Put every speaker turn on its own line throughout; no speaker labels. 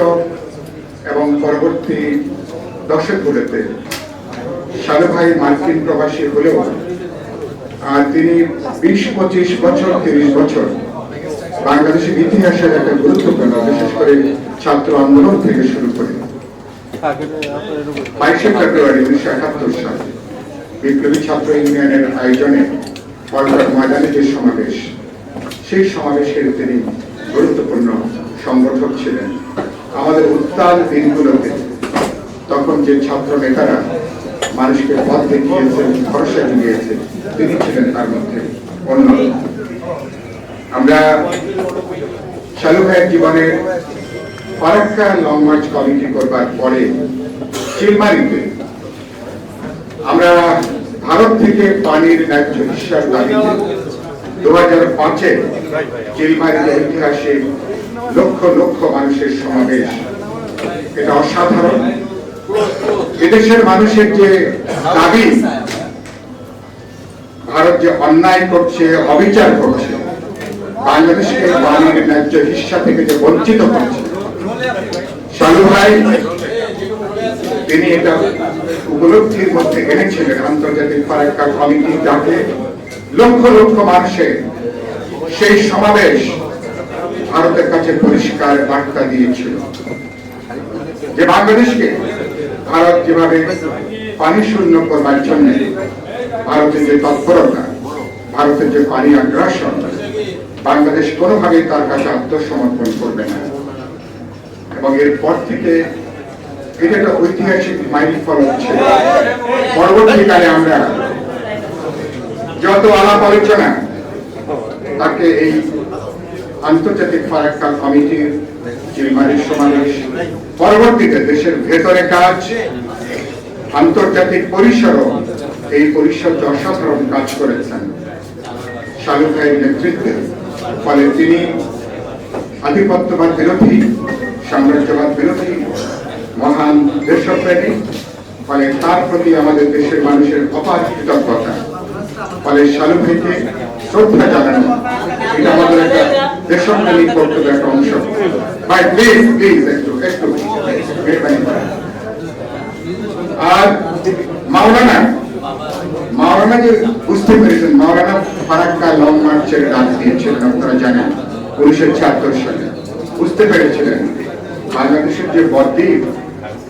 দশক এবং পরবর্তী দশকগুলোতে সালু ভাই মার্কিন প্রবাসী হলেও আর তিনি বিশ, পঁচিশ বছর, তিরিশ বছর বাংলাদেশের ইতিহাসের একটা গুরুত্বপূর্ণ, বিশেষ করে ছাত্র আন্দোলন থেকে শুরু করে। বাইশে ফেব্রুয়ারি উনিশশো একাত্তর সালে বিপ্লবী ছাত্র ইউনিয়নের আয়োজনে কলকাতা ময়দানে যে সমাবেশ, সেই সমাবেশের তিনি গুরুত্বপূর্ণ সংগঠক ছিলেন। আমাদের উত্তাল দিনগুলোতে তখন যে ছাত্র নেতারা মানুষকে পথ দেখিয়েছেন, ভরসা জুগিয়েছে তিনি ছিলেন তার মধ্যে অন্যতম। আমরা শালু ভাইয়ের জীবনের ফারাক্কা লং মার্চ কমিটি করবার পরে চিলমারিতে আমরা ভারত থেকে পানির ন্যায্য হিসাব দাবিতে দু হাজার পাঁচে চিলমারির ঐতিহাসিক লক্ষ লক্ষ মানুষের সমাবেশ। এটা অসাধারণ। এদেশের মানুষের যে দাবি, ভারত যে অন্যায় করছে, অবিচার করছে, বাংলাদেশকে পানির ন্যায্য হিসা থেকে যে বঞ্চিত করছে, শালু ভাই, তিনি এটা উপলব্ধির মধ্যে এনেছিলেন আন্তর্জাতিক ফারাক্কা কমিটি, যাকে লক্ষ লক্ষ মানুষের সেই সমাবেশ ভারতের কাছে পরিষ্কার বার্তা দিয়েছিল। যে বাংলাদেশকে ভারত যেভাবে পানি শূন্য করবার জন্য ভারতের যে তৎপরতা, ভারতের যে পানি আগ্রাসন, বাংলাদেশ কোনোভাবেই তার কাছে আত্মসমর্পণ করবে না। এবং এরপর থেকে এটা একটা ঐতিহাসিক মাইল ফলক ছিল। পরবর্তীকালে আমরা যত আলাপ আলোচনা, তাকে এই আন্তর্জাতিক ফারাক্কা কমিটির চিলমারির সমাবেশ, পরবর্তীতে দেশের ভেতরে কাজ, আন্তর্জাতিক পরিসরও এই পরিষদ অসাধারণ কাজ করেছেন। শালু ভাইয়ের নেতৃত্বে, ফলে তিনি আধিপত্যবাদ বিরোধী, সাম্রাজ্যবাদ বিরোধী, মহান দেশপ্রেমী, ফলে তার প্রতি আমাদের দেশের মানুষের অপার কৃতজ্ঞতা। ফলে শালু ভাইকে শ্রদ্ধা জানানো, এটা একটা দেশপ্রেমিক একটা অংশ ভাই প্লিজ প্লিজ একটু একটু আর মাওলানা মাওলানা যে বুঝতে পেরেছেন মাওলানা ফারাক্কা লং মার্চের ডাক দিয়েছিলেন আপনারা জানেন উনিশশো ছিয়াত্তর সালে। বুঝতে পেরেছিলেন বাংলাদেশের যে বদ্বীপ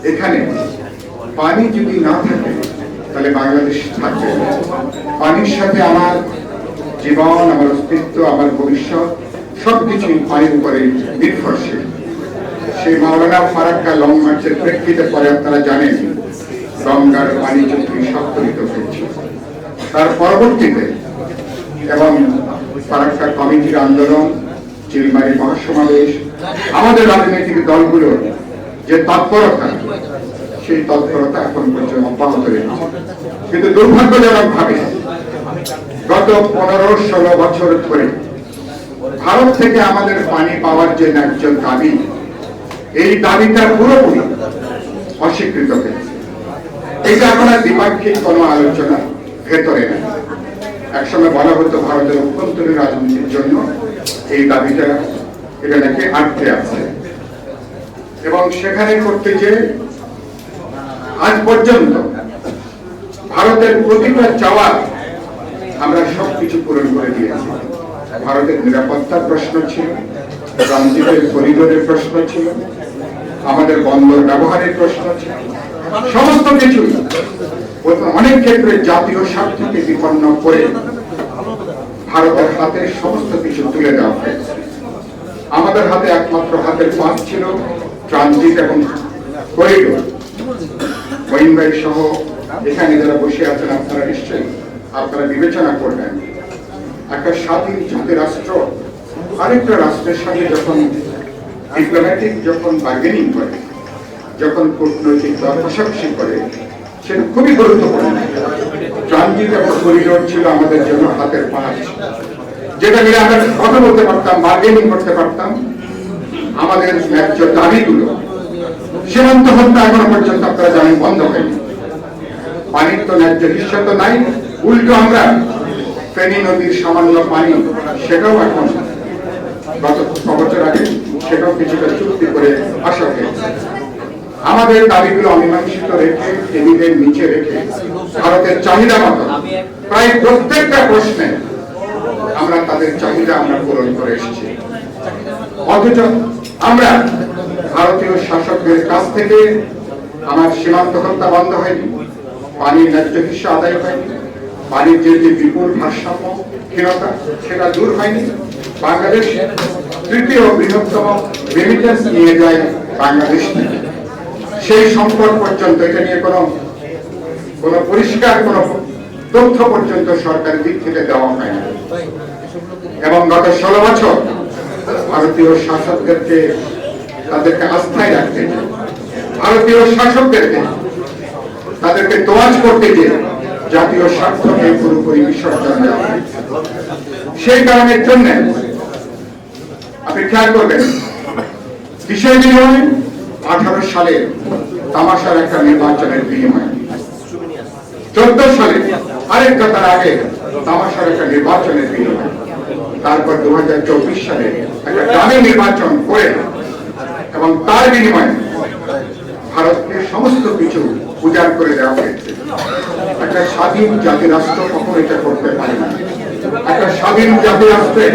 এখানে পানি যদি না থাকে তাহলে বাংলাদেশ থাকবে পানির সাথে আমার জীবন আমার অস্তিত্ব আমার ভবিষ্যৎ সবকিছুই পানির উপরে নির্ভরশীল। সেই মাওলানা ফারাক্কা লং মার্চের প্রেক্ষিতে পরে আপনারা জানেন, গঙ্গার পানি চুক্তি স্বাক্ষরিত হয়েছে। তার পরবর্তীতে এবং ফারাক্কা কমিটির আন্দোলন, চিলমারি মহাসমাবেশ, আমাদের রাজনৈতিক দলগুলোর যে তৎপরতা, সেই তৎপরতা এখন পর্যন্ত অব্যাহত রয়েছে কিন্তু দুর্ভাগ্যজনক ভাবে গত পনেরো ষোলো বছর ধরে ভারত থেকে আমাদের পানি পাওয়ার যে ন্যায্য দাবি, এই দাবিটা পুরোপুরি অস্বীকৃত হয়েছে। এটা আর দ্বিপাক্ষিক কোনো আলোচনা ভেতরে নেই। একসময় বলা হতো ভারতের অভ্যন্তরীণ রাজনীতির জন্য এই দাবিটা এটা নাকি আটকে আছে। এবং সেখানে করতে যে আজ পর্যন্ত ভারতের প্রতিটা চাওয়া আমরা সবকিছু পূরণ করে দিয়েছি। ভারতের নিরাপত্তার প্রশ্ন ছিল ট্রানজিটের করিডোরের প্রশ্ন ছিল, আমাদের বন্দর ব্যবহারের প্রশ্ন ছিল, সমস্ত কিছু অনেক ক্ষেত্রে জাতীয় স্বার্থকে বিপন্ন করে ভারতের হাতে সমস্ত কিছু তুলে দেওয়া হয়েছে। আমাদের হাতে একমাত্র হাতের পাঁচ ছিল ট্রানজিট এবং করিডোর। মহিন ভাই সহ এখানে যারা বসে আছেন, আপনারা নিশ্চয়ই আপনারা বিবেচনা করবেন। একটা স্বাধীন জাতি রাষ্ট্র, আরেকটা রাষ্ট্রের সাথে যখন ডিপ্লোম্যাটিক যখন বার্গেনিং করে, যখন কূটনৈতিক বা পাশাপাশি করে, সেটা খুবই গুরুত্বপূর্ণ। ট্রানজিট এবং করিডোর ছিল আমাদের জন্য হাতের পাঁচ, যেটা নিয়ে আমরা কথা বলতে পারতাম বার্গেনিং করতে পারতাম, আমাদের ন্যায্য দাবিগুলো, সীমান্ত হত্যা এখনও পর্যন্ত আপনারা জানেন বন্ধ হয়নি। পানির তো ন্যায্য হিস্সা তো নাই, উল্টো আমরা ফেনী নদীর সামান্য পানি সেটাও এখন গত বছর আগে সেটাও কিছুটা চুক্তি করে আসা হয়েছে। আমাদের দাবিগুলো অমীমাংসিত রেখে টেবিলের নিচে রেখে ভারতের চাহিদা মতো প্রায় প্রত্যেকটা প্রশ্নে আমরা তাদের চাহিদা আমরা পূরণ করে এসেছি। অথচ আমরা ভারতীয় শাসকদের কাছ থেকে আমার সীমান্ত হত্যা বন্ধ হয়নি, পানির ন্যায্য হিস্সা আদায় হয়নি বাণিজ্যের যে বিপুল ভারসাম্য ক্ষীণতা সেটা দূর হয়নি। বাংলাদেশ তৃতীয় বৃহত্তম রেমিটেন্স নিয়ে যায় বাংলাদেশ সেই সম্পদ পর্যন্ত, এটা নিয়ে কোনো কোনো পরিষ্কার, কোনো তথ্য পর্যন্ত সরকারের দিক থেকে দেওয়া হয় না। এবং গত ষোলো বছর ভারতীয় শাসকদেরকে, তাদেরকে আস্থায় রাখতে ভারতীয় শাসকদেরকে, তাদেরকে তোয়াজ করতে গিয়ে জাতীয় স্বার্থকে পুরোপুরি বিসর্জন দেওয়া। সেই কারণের জন্য আপনি খেয়াল করবেন কিসের বিনিময়ে আঠারো সালে তামাশার একটা নির্বাচনের বিনিময়ে চোদ্দ সালে আরেকটা তার আগে তামাশার একটা নির্বাচনের বিনিময় তারপর দু হাজার চব্বিশ সালে একটা দামি নির্বাচন করে এবং তার বিনিময়ে ভারতকে সমস্ত কিছু উজাড় করে দেওয়া হয়েছে। একটা স্বাধীন জাতি রাষ্ট্র কখনো এটা করতে পারে না। একটা স্বাধীন জাতি রাষ্ট্রে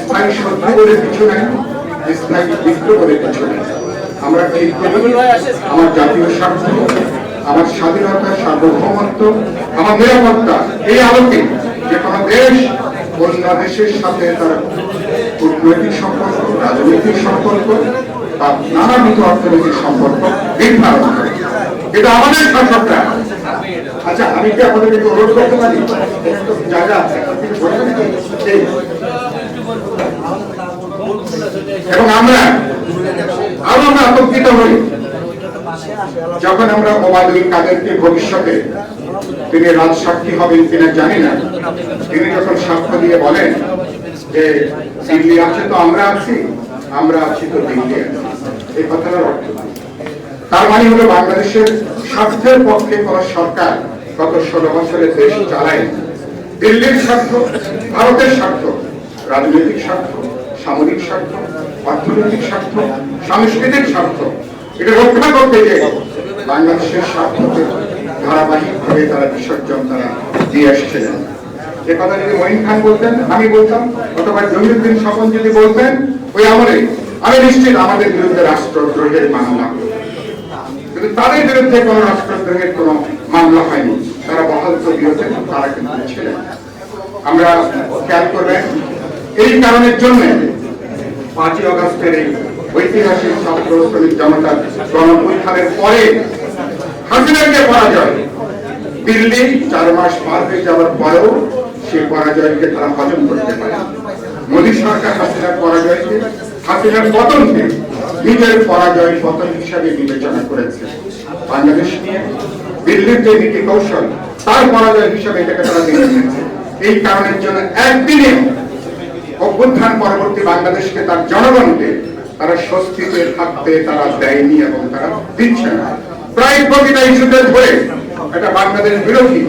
স্থায়ী শত্রু বলে কিছু নেই স্থায়ী মিত্র বলে কিছু নেই। আমরা ঠিক আমার জাতীয় স্বার্থ, আমার স্বাধীনতা, সার্বভৌমত্ব, আমার নিরাপত্তা, এই আলোকে যে কোনো দেশ, অন্য দেশের সাথে তার কূটনৈতিক সম্পর্ক, রাজনৈতিক সম্পর্ক বা নানাবিধ অর্থনৈতিক সম্পর্ক নির্ধারণ করে এটা আমাদের শাসকরা আচ্ছা আমি কি আপনাদেরকে একটু অনুরোধ করতে পারি? জায়গা। এবং আমরা, আরও আমরা আতঙ্কিত হই। যখন আমরা ওবায়দুল কাদেরকে ভবিষ্যতে তিনি রাজ সাক্ষী হবেন কিনা জানি না। তিনি যখন সাক্ষ্য দিয়ে বলেন যে দিল্লি আছে তো আমরা আছি আমরা আছি তো দিল্লি আছে। এই কথাটার অর্থ? তার মানে হলো বাংলাদেশের স্বার্থের পক্ষে কোন সরকার গত ষোলো বছরের দেশ চালায় দিল্লির স্বার্থ, ভারতের স্বার্থ, রাজনৈতিক স্বার্থ, সামরিক স্বার্থ, অর্থনৈতিক স্বার্থ, সাংস্কৃতিক স্বার্থ, এটা রক্ষা করতে গিয়ে বাংলাদেশের স্বার্থকে ধারাবাহিকভাবে তারা বিসর্জন তারা দিয়ে এসেছিলেন এ কথা যদি মঈন খান বলতেন, আমি বলতাম, অথবা জমিউদ্দিন স্বপন যদি বলতেন, ওই আমলে আমি নিশ্চিত আমাদের বিরুদ্ধে রাষ্ট্রদ্রোহের মামলা। কিন্তু তাদের বিরুদ্ধে কোন রাষ্ট্রদ্রোহের কোন মামলা হয়নি। তারা বহাল তবিয়তে তারা কিন্তু ছিলেন আমরা খেয়াল করবেন, এই কারণের জন্য পাঁচই অগস্টের এই ঐতিহাসিক ছাত্র শ্রমিক জনতার গণপুত্থানের পরে যে পরাজয়। দিল্লি চার মাস পার হয়ে যাওয়ার পরেও সেই পরাজয়কে তারা হজম করতে পারে মোদী সরকার হাসিনার পরাজয়কে, হাসিনার পতনকে নিজের পরাজয় পতন হিসাবে বিবেচনা করেছে বাংলাদেশ নিয়ে। দিল্লির যে নীতি কৌশল, তার পরাজয় হিসাবে এটাকে তারা দেখে নিয়েছে। এই কারণের জন্য একদিনে অভ্যুত্থান পরবর্তী বাংলাদেশকে তার জনগণকে তারা স্বস্তিতে থাকতে তারা দেয়নি এবং তারা দিচ্ছে না। প্রায় প্রতিটা ইস্যুতে ধরে এটা বাংলাদেশ বিরোধী,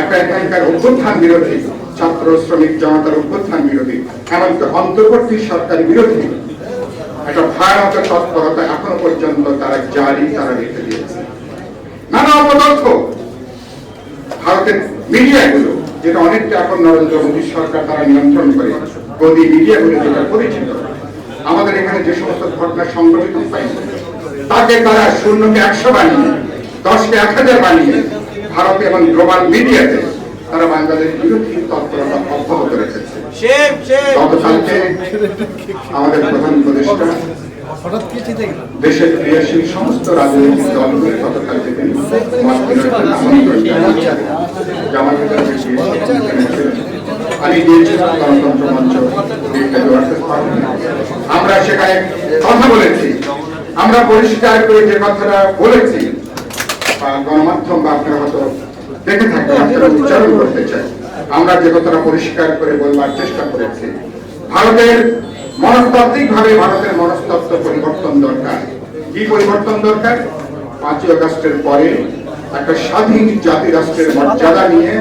একটা এখানকার অভ্যুত্থান বিরোধী, ছাত্র, শ্রমিক, জনতার অভ্যুত্থান বিরোধী, এমনকি অন্তর্বর্তী সরকার বিরোধী একটা ভয়ানক তৎপরতা এখনও পর্যন্ত তারা জারি, তারা রেখে দিয়েছে। নানা অপতথ্য। ভারতের মিডিয়াগুলো, যেটা অনেকটা এখন নরেন্দ্র মোদী সরকার তারা নিয়ন্ত্রণ করে গদি মিডিয়াগুলো যেটা পরিচিত আমাদের এখানে যে সমস্ত ঘটনা সংঘটিত হয় তাকে তারা শূন্যকে একশো বানিয়ে, দশকে এক হাজার বানিয়ে ভারতে এবং গ্লোবাল মিডিয়াতে তারা বাংলাদেশ বিরোধী তৎপরতা অব্যাহত রেখেছে।
শেম শেম
আমাদের প্রধান উপদেষ্টা দেশের ক্রিয়াশীল সমস্ত রাজনৈতিক দলগুলি গতকালকে তিনি মত বিনিময়ের আমন্ত্রণ জানিয়েছেন। জামায়াতের ক্রিয়াশীল আমি গিয়েছিলাম গণতন্ত্র মঞ্চ বিপ্লবী ওয়ার্কার্স পার্টি। আমরা সেখানে কথা বলেছি আমরা পরিষ্কার করে যে কথাটা বলেছি গণমাধ্যম বা আপনারা হয়তো দেখে থাকবেন আপনারা উচ্চারণ করতে চাই আমরা যে কথাটা পরিষ্কার করে বলবার চেষ্টা করেছি, ভারতের মনস্তাত্ত্বিক ভাবে ভারতের মনস্তত্ত্ব পরিবর্তন দরকার। কি পরিবর্তন দরকার? পাঁচই আগস্টের পরে একটা স্বাধীন জাতি রাষ্ট্রের মর্যাদা নিয়ে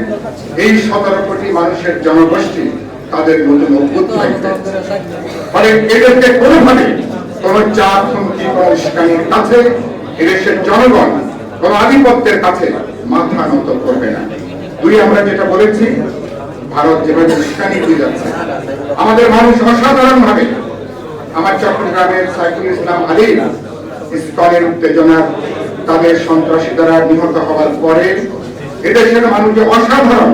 এই সতেরো কোটি মানুষের জনগোষ্ঠী তাদের নতুন অভ্যুত্থান ফলে এদেরকে কোনোভাবে কোন চাপ, হুমকি, কোন উস্কানির কাছে এদেশের জনগণ কোন আধিপত্যের কাছে মাথা নত করবে না। দুই আমরা যেটা বলেছি ভারত যেভাবে উস্কানি দিয়ে যাচ্ছে, আমাদের মানুষ অসাধারণ ভাবে আমার চট্টগ্রামের সাইফুল ইসলাম আলী ইস্কনের উত্তেজনা তাদের সন্ত্রাসী দ্বারা নিহত হওয়ার পরে এদেশের মানুষকে অসাধারণ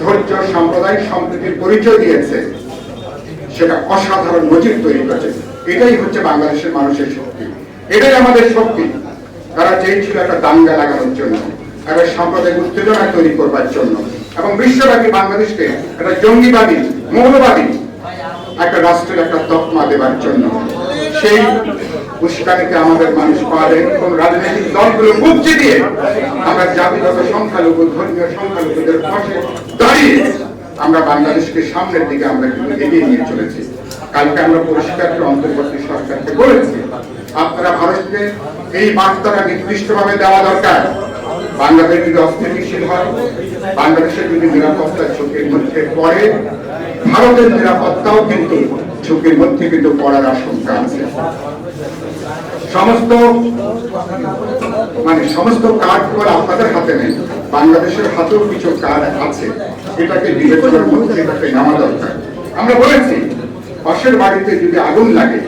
ধৈর্য, সাম্প্রদায়িক সম্প্রীতির পরিচয় দিয়েছে, সেটা অসাধারণ নজির তৈরি করেছে। এটাই হচ্ছে বাংলাদেশের মানুষের শক্তি। এটাই আমাদের শক্তি। তারা চেয়েছিল একটা দাঙ্গা লাগানোর জন্য একটা সাম্প্রদায়িক উত্তেজনা তৈরি করবার জন্য এবং বিশ্বব্যাপী বাংলাদেশকে একটা জঙ্গিবাদী, মৌলবাদী একটা রাষ্ট্রের একটা তকমা দেবার জন্য। সেই উস্কানিতে আমাদের মানুষ পাবেন কোন রাজনৈতিক দলগুলো মুক্তি দিয়ে আমরা জাতিগত সংখ্যালঘু, ধর্মীয় সংখ্যালঘুদের পাশে দাঁড়িয়ে আমরা বাংলাদেশকে সামনের দিকে আমরা কিন্তু এগিয়ে নিয়ে চলেছি। কালকে আমরা পরিষ্কার অন্তর্বর্তী সরকারকে বলেছি, আপনারা ভারতকে এই বার্তাটা নির্দিষ্টভাবে দেওয়া দরকার। বাংলাদেশ যদি অস্থিতিশীল হয় বাংলাদেশের যদি নিরাপত্তা ঝুঁকির মধ্যে পড়ে ভারতের নিরাপত্তাও কিন্তু ঝুঁকির মধ্যে কিন্তু পড়ার আশঙ্কা আছে। সমস্ত মানে সমস্ত কার্ড করে আপনাদের হাতে নেই বাংলাদেশের হাতেও কিছু কার্ড আছে এটাকে বিবেচনার মধ্যে এটাকে নেওয়া দরকার। আমরা বলেছি পাশের বাড়িতে যদি আগুন লাগে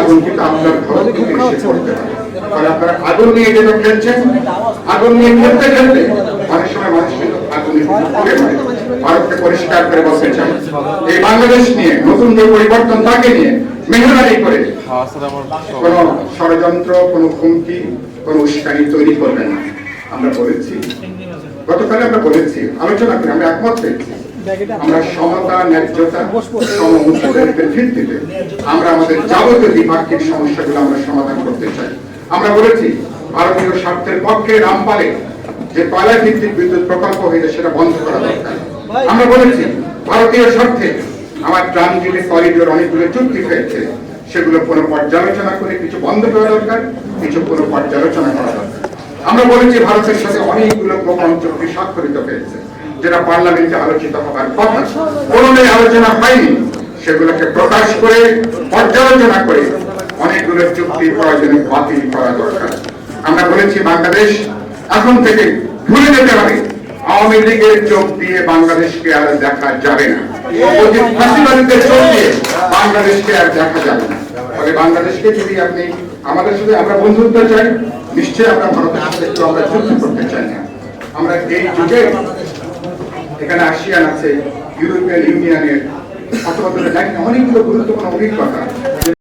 আগুন কিন্তু আপনার ঘর থেকে এসে পড়তে পারে। আপনারা আগুন নিয়ে যেটা খেলছেন আগুন নিয়ে খেলতে খেলতে অনেক সময় মানুষ আগুনে ভারতকে পরিষ্কার করে বলতে চাই, এই বাংলাদেশ নিয়ে নতুন যে পরিবর্তন তাকে নিয়ে মেহরবানি করে কোন ষড়যন্ত্র, কোন হুমকি, কোন উস্কানি তৈরি করবেন না। আমরা বলেছি গতকালে আমরা বলেছি, আলোচনা করে আমরা একমত হয়েছি। আমরা সমতা, ন্যায্যতা সমমূল্যের ভিত্তিতে আমরা আমাদের যাবতীয় দ্বিপাক্ষিক সমস্যাগুলো আমরা সমাধান করতে চাই। আমরা বলেছি ভারতীয় স্বার্থের পক্ষে রামপালে যে কয়লা ভিত্তিক বিদ্যুৎ প্রকল্প হয়েছে সেটা বন্ধ করা দরকার। আমরা বলেছি ভারতীয় স্বার্থে আমার ট্রানজিটে করিডোর অনেকগুলো চুক্তি হয়েছে সেগুলো কোনো পর্যালোচনা করে কিছু বন্ধ করা দরকার কিছু কোনো পর্যালোচনা করা দরকার। আমরা বলেছি ভারতের সাথে অনেকগুলো গোপন চুক্তি স্বাক্ষরিত হয়েছে যেটা পার্লামেন্টে আলোচিত হবার কথা। কোনোটাই আলোচনা হয়নি সেগুলোকে প্রকাশ করে পর্যালোচনা করে অনেকগুলো চুক্তি প্রয়োজনে বাতিল করা দরকার। আমরা বলেছি বাংলাদেশ এখন থেকে ভুলে যেতে হবে। আওয়ামী লীগের চোখ দিয়ে বাংলাদেশকে আর দেখা যাবে না। ফাঁসিবাদীদের চোখ দিয়ে বাংলাদেশকে আর দেখা যাবে না। ফলে বাংলাদেশকে যদি আপনি আমাদের সাথে আমরা বন্ধুত্ব চাই, নিশ্চয়ই আমরা ভারতের সাথে একটু আমরা যুদ্ধ করতে চাই না। আমরা এই যুগে এখানে আসিয়ান আছে, ইউরোপিয়ান ইউনিয়নের, অথবা অনেকগুলো গুরুত্বপূর্ণ অভিজ্ঞতা।